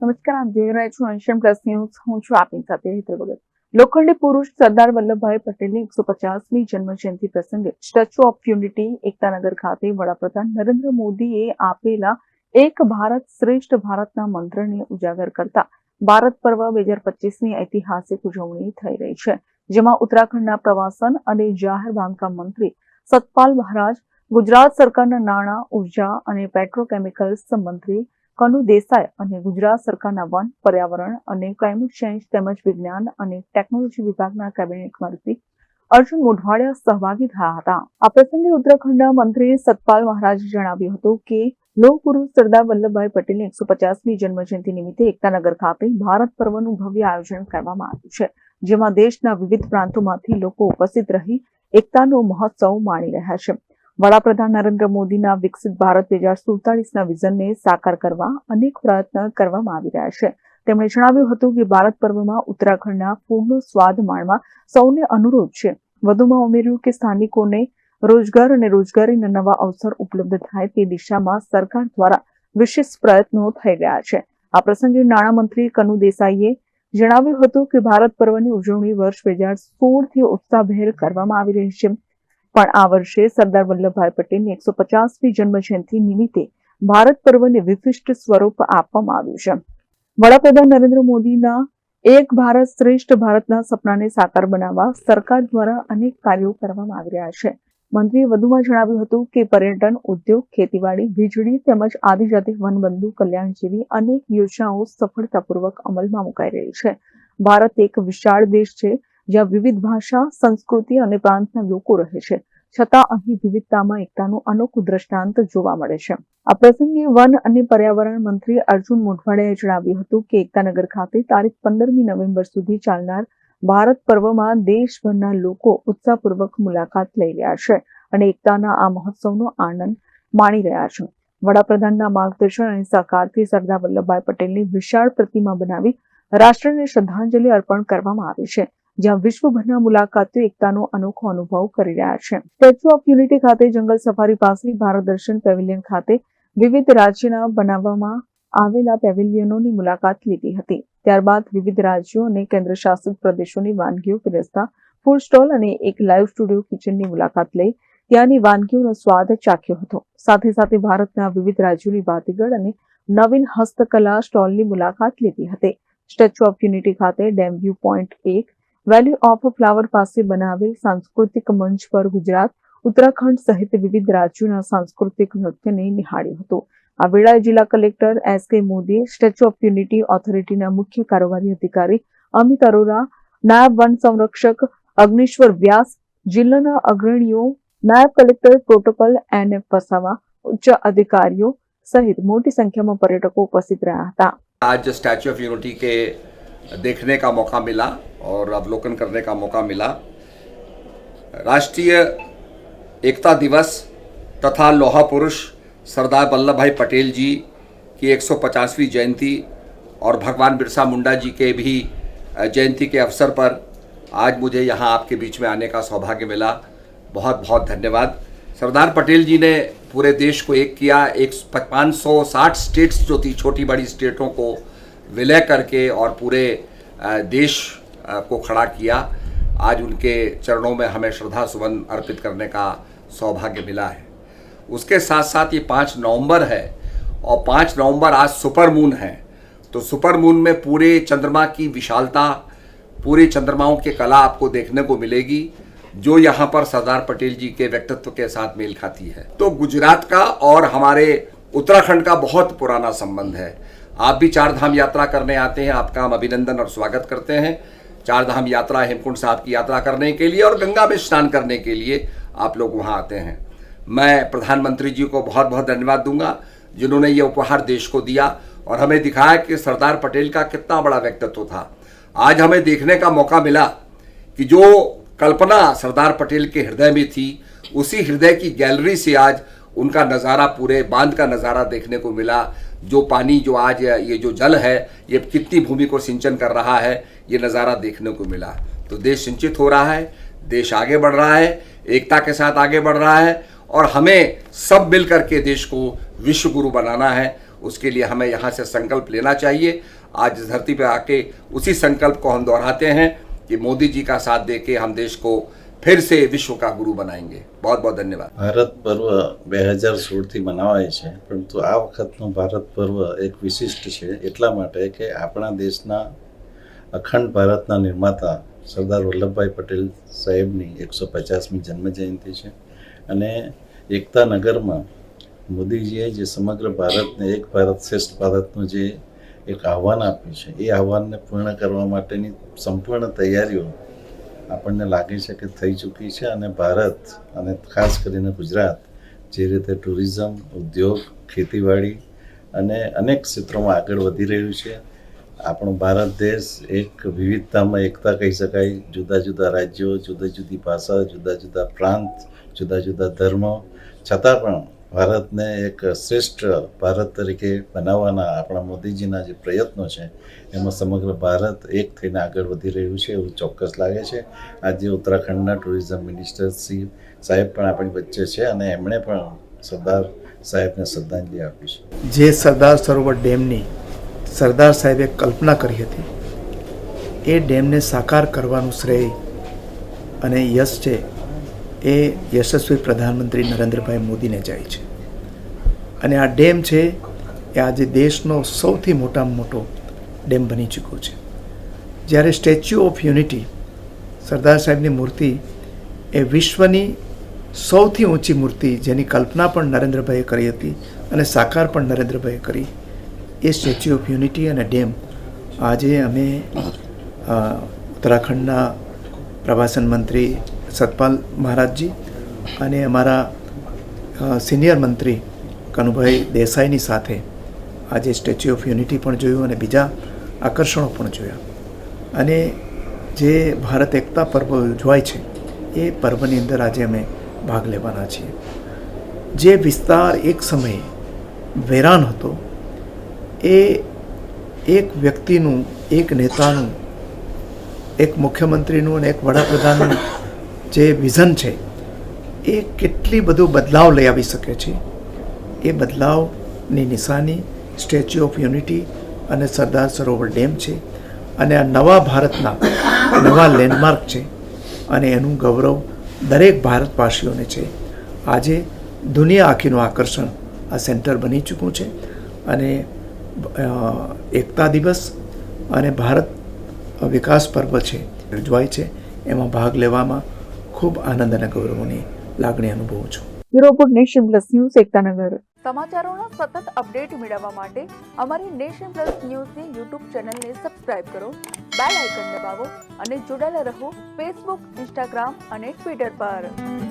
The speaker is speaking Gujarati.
નમસ્કાર, આપ જોઈ રહ્યા છો એશિયન પ્લસ હું છું આપની સાથે ભગત. લોખંડી પુરુષ સરદાર વલ્લભભાઈ પટેલની એકસો પચાસમી જન્મજયંતિ પ્રસંગે સ્ટેચ્યુ ઓફ યુનિટી એકતાનગર ખાતે વડાપ્રધાન નરેન્દ્ર મોદીએ આપેલા એક ભારત શ્રેષ્ઠ ભારતના મંત્રને ઉજાગર કરતા ભારત પર્વ બે હજાર પચીસની ઐતિહાસિક ઉજવણી થઈ રહી છે, જેમાં ઉત્તરાખંડના પ્રવાસન અને જાહેર બાંધકામ મંત્રી સતપાલ મહારાજ, ગુજરાત સરકારના નાણાં, ઊર્જા અને પેટ્રોકેમિકલ્સ મંત્રી કનુ દેસાઈ અને ગુજરાત સરકારના વન, પર્યાવરણ અને ક્લાઇમેટ ચેન્જ તેમજ વિજ્ઞાન અને ટેકનોલોજી વિભાગના કેબિનેટ મંત્રી અર્જુન મોઢવાડિયા સહભાગી થયા હતા. આ પ્રસંગે ઉત્તરાખંડના મંત્રી સતપાલ મહારાજે જણાવ્યું હતું કે લોહ પુરુષ સરદાર વલ્લભભાઈ પટેલની એકસો પચાસમી જન્મજયંતિ નિમિત્તે એકતાનગર ખાતે ભારત પર્વનું ભવ્ય આયોજન કરવામાં આવ્યું છે, જેમાં દેશના વિવિધ પ્રાંતોમાંથી લોકો ઉપસ્થિત રહી એકતાનો મહોત્સવ માણી રહ્યા છે. વડાપ્રધાન નરેન્દ્ર મોદીના વિકસિત ભારત બે હજાર સુડતાલીસના વિઝનને સાકાર કરવા અનેક પ્રયત્ન કરવામાં આવી રહ્યા છે. તેમણે જણાવ્યું હતું કે ભારત પર્વમાં ઉત્તરાખંડના ફૂડનો સ્વાદ માણવા સૌને અનુરોધ છે. વધુમાં ઉમેર્યું કે સ્થાનિકોને રોજગાર અને રોજગારીના નવા અવસર ઉપલબ્ધ થાય તે દિશામાં સરકાર દ્વારા વિશેષ પ્રયત્નો થઈ રહ્યા છે. આ પ્રસંગે નાણામંત્રી કનુ દેસાઈએ જણાવ્યું હતું કે ભારત પર્વની ઉજવણી વર્ષ બે હજાર સોળથી ઉત્સાહભેર કરવામાં આવી રહી છે. પણ આ વર્ષે સરદાર વલ્લભભાઈ પટેલની એકસો પચાસમી જન્મજયંતિ નિમિત્તે ભારત પર્વને વિશિષ્ટ સ્વરૂપ આપવામાં આવ્યું છે. વડાપ્રધાન નરેન્દ્ર મોદીના એક ભારત શ્રેષ્ઠ ભારતના સપનાને સાકાર બનાવવા સરકાર દ્વારા અનેક કાર્યો કરવામાં આવી રહ્યા છે. મંત્રીએ વધુમાં જણાવ્યું હતું કે પર્યટન, ઉદ્યોગ, ખેતીવાડી, વીજળી તેમજ આદિજાતિ વનબંધુ કલ્યાણ જેવી અનેક યોજનાઓ સફળતાપૂર્વક અમલમાં મુકાઈ રહી છે. ભારત એક વિશાળ દેશ છે જ્યાં વિવિધ ભાષા, સંસ્કૃતિ અને પ્રાંતના લોકો રહે છે. છતાં અહીં વિવિધતામાં એકતાનું અનોખું દ્રષ્ટાંત જોવા મળે છે. આ પ્રસંગે વન અને પર્યાવરણ મંત્રી અર્જુન મોઢવાડિયાએ જણાવ્યું હતું કે એકતાનગર ખાતે તારીખ પંદરમી નવેમ્બર સુધી ચાલનાર ભારત પર્વમાં દેશભરના લોકો ઉત્સાહપૂર્વક મુલાકાત લઈ રહ્યા છે અને એકતાના આ મહોત્સવનો આનંદ માણી રહ્યા છે. વડાપ્રધાનના માર્ગદર્શન અને સહકારથી સરદાર વલ્લભભાઈ પટેલની વિશાળ પ્રતિમા બનાવી રાષ્ટ્રને શ્રદ્ધાંજલિ અર્પણ કરવામાં આવી છે. જ્યાં વિશ્વભરના મુલાકાતીઓ એકતાનો અનોખો અનુભવ કરી રહ્યા છે. સ્ટેચ્યુ ઓફ યુનિટી ખાતે જંગલ સફારી પાસે ભારત દર્શન પેવિલિયન ખાતે વિવિધ રાજ્યના બનાવવામાં આવેલા પેવેલિયનોની મુલાકાત લીધી હતી. ત્યારબાદ વિવિધ રાજ્યો અને કેન્દ્રશાસિત પ્રદેશોની વાનગીઓ પીરસતા ફૂડ સ્ટોલ અને એક લાઈવ સ્ટુડિયો કિચનની મુલાકાત લઈ ત્યાંની વાનગીઓનો સ્વાદ ચાખ્યો હતો. સાથે સાથે ભારતના વિવિધ રાજ્યોની ભાતીગળ અને નવીન હસ્તકલા સ્ટોલની મુલાકાત લીધી હતી. સ્ટેચ્યુ ઓફ યુનિટી ખાતે ડેમ વ્યૂ પોઈન્ટ એક વેલ્યુ ઓફ ફ્લાવર પાસે બનાવેલ સાંસ્કૃતિક મંચ પર ગુજરાત, ઉત્તરાખંડ સહિત વિવિધ રાજ્યોના સાંસ્કૃતિક નૃત્યને નિહાળ્યું હતું. આ વેળાએ જિલ્લા કલેક્ટર એસ કે મોદીએ સ્ટેચ્યુ ઓફ યુનિટી ઓથોરિટીના મુખ્ય કારોબારી અધિકારી અમિત અરોરા, નાયબ વન સંરક્ષક અગ્નિશ્વર વ્યાસ, જિલ્લાના અગ્રણીઓ, નાયબ collector protocol N F Vasava, ઉચ્ચ અધિકારીઓ સહિત મોટી સંખ્યામાં પર્યટકો ઉપસ્થિત રહ્યા હતા. આજ સ્ટેચ્યુ ઓફ યુનિટી કે देखने का मौका मिला और अवलोकन करने का मौका मिला। राष्ट्रीय एकता दिवस तथा लोहा पुरुष सरदार वल्लभ भाई पटेल जी की 150वीं जयंती और भगवान बिरसा मुंडा जी के भी जयंती के अवसर पर आज मुझे यहाँ आपके बीच में आने का सौभाग्य मिला। बहुत बहुत धन्यवाद। सरदार पटेल जी ने पूरे देश को एक किया। एक पाँच स्टेट्स जो थी छोटी बड़ी स्टेटों को विलय करके और पूरे देश को खड़ा किया। आज उनके चरणों में हमें श्रद्धा सुमन अर्पित करने का सौभाग्य मिला है। उसके साथ साथ ये पाँच नवंबर है और पाँच नवंबर आज सुपर मून है। तो सुपर मून में पूरे चंद्रमा की विशालता, पूरे चंद्रमाओं की कला आपको देखने को मिलेगी, जो यहाँ पर सरदार पटेल जी के व्यक्तित्व के साथ मेल खाती है। तो गुजरात का और हमारे उत्तराखंड का बहुत पुराना संबंध है। आप भी चार धाम यात्रा करने आते हैं आपका हम अभिनंदन और स्वागत करते हैं। चार धाम यात्रा, हेमकुंड साहब की यात्रा करने के लिए और गंगा में स्नान करने के लिए आप लोग वहाँ आते हैं। मैं प्रधानमंत्री जी को बहुत बहुत धन्यवाद दूँगा, जिन्होंने ये उपहार देश को दिया और हमें दिखाया कि सरदार पटेल का कितना बड़ा व्यक्तित्व था। आज हमें देखने का मौका मिला कि जो कल्पना सरदार पटेल के हृदय में थी, उसी हृदय की गैलरी से आज उनका नज़ारा, पूरे बाँध का नज़ारा देखने को मिला। जो पानी, जो आज ये जो जल है, ये कितनी भूमि को सिंचन कर रहा है, ये नज़ारा देखने को मिला। तो देश सिंचित हो रहा है, देश आगे बढ़ रहा है, एकता के साथ आगे बढ़ रहा है, और हमें सब मिल करके देश को विश्व गुरु बनाना है। उसके लिए हमें यहाँ से संकल्प लेना चाहिए। आज धरती पर आके उसी संकल्प को हम दोहराते हैं कि मोदी जी का साथ दे के हम देश को ફેર સે વિશ્વ કા ગુરુ બનાએંગે બહુ બહુ ધન્યવાદ ભારત પર્વ બે હજાર સોળથી મનાવાય છે પરંતુ આ વખતનું ભારત પર્વ એક વિશિષ્ટ છે, એટલા માટે કે આપણા દેશના અખંડ ભારતના નિર્માતા સરદાર વલ્લભભાઈ પટેલ સાહેબની એકસો પચાસમી જન્મજયંતિ છે અને એકતા નગરમાં મોદીજીએ જે સમગ્ર ભારતને, એક ભારત શ્રેષ્ઠ ભારતનું જે એક આહવાન આપ્યું છે, એ આહવાનને પૂર્ણ કરવા માટેની સંપૂર્ણ તૈયારીઓ આપણને લાગે છે કે થઈ ચૂકી છે અને ભારત અને ખાસ કરીને ગુજરાત જે રીતે ટુરિઝમ, ઉદ્યોગ, ખેતીવાડી અને અનેક ક્ષેત્રોમાં આગળ વધી રહ્યું છે. આપણો ભારત દેશ એક વિવિધતામાં એકતા કહી શકાય. જુદા જુદા રાજ્યો, જુદા જુદી ભાષા, જુદા જુદા પ્રાંત, જુદા જુદા ધર્મો. છતાં પણ ભારતને એક શ્રેષ્ઠ ભારત તરીકે બનાવવાના આપણા મોદીજીના જે પ્રયત્નો છે, એમાં સમગ્ર ભારત એક થઈને આગળ વધી રહ્યું છે એવું ચોક્કસ લાગે છે. આજે ઉત્તરાખંડના ટુરિઝમ મિનિસ્ટર શ્રી સાહેબ પણ આપણી વચ્ચે છે અને એમણે પણ સરદાર સાહેબને શ્રદ્ધાંજલિ આપી છે. જે સરદાર સરોવર ડેમની સરદાર સાહેબે કલ્પના કરી હતી, એ ડેમને સાકાર કરવાનું શ્રેય અને યશ છે એ યશસ્વી પ્રધાનમંત્રી નરેન્દ્રભાઈ મોદીને જાય છે. અને આ ડેમ છે એ આજે દેશનો સૌથી મોટામાં મોટો ડેમ બની ચૂક્યો છે. જ્યારે સ્ટેચ્યુ ઓફ યુનિટી સરદાર સાહેબની મૂર્તિ એ વિશ્વની સૌથી ઊંચી મૂર્તિ જેની કલ્પના પણ નરેન્દ્રભાઈએ કરી હતી અને સાકાર પણ નરેન્દ્રભાઈએ કરી, એ સ્ટેચ્યુ ઓફ યુનિટી અને ડેમ આજે અમે ઉત્તરાખંડના પ્રવાસન મંત્રી સતપાલ મહારાજજી અને અમારા સિનિયર મંત્રી કનુભાઈ દેસાઈની સાથે આજે સ્ટેચ્યુ ઓફ યુનિટી પણ જોયું અને બીજા આકર્ષણો પણ જોયા. અને જે ભારત એકતા પર્વ ઉજવાય છે, એ પર્વની અંદર આજે અમે ભાગ લેવાના છીએ. જે વિસ્તાર એક સમયે વેરાન હતો, એ એક વ્યક્તિનું, એક નેતાનું, એક મુખ્યમંત્રીનું અને એક વડાપ્રધાનનું જે વિઝન છે, એ કેટલી બધું બદલાવ લઈ આવી શકે છે? એ બદલાવની નિશાની સ્ટેચ્યુ ઓફ યુનિટી અને સરદાર સરોવર ડેમ છે અને આ નવા ભારતના નવા લેન્ડમાર્ક છે અને એનું ગૌરવ દરેક ભારતવાસીઓને છે. આજે દુનિયા આખીનું આકર્ષણ આ સેન્ટર બની ચૂક્યું છે અને એકતા દિવસ અને ભારત વિકાસ પર્વ છે, ઉજવાય છે. એમાં ભાગ લેવામાં ખૂબ આનંદ અને ગૌરવની લાગણી અનુભવું છું. Bureau Nation Plus News Ektanagar સમાચારોના સતત અપડેટ મેળવવા માટે અમારી નેશન પ્લસ ન્યૂઝની યુટ્યુબ ચેનલને સબસ્ક્રાઇબ કરો બેલ આઇકન દબાવો અને જોડાયેલા રહો ફેસબુક ઇન્સ્ટાગ્રામ અને ટ્વિટર પર.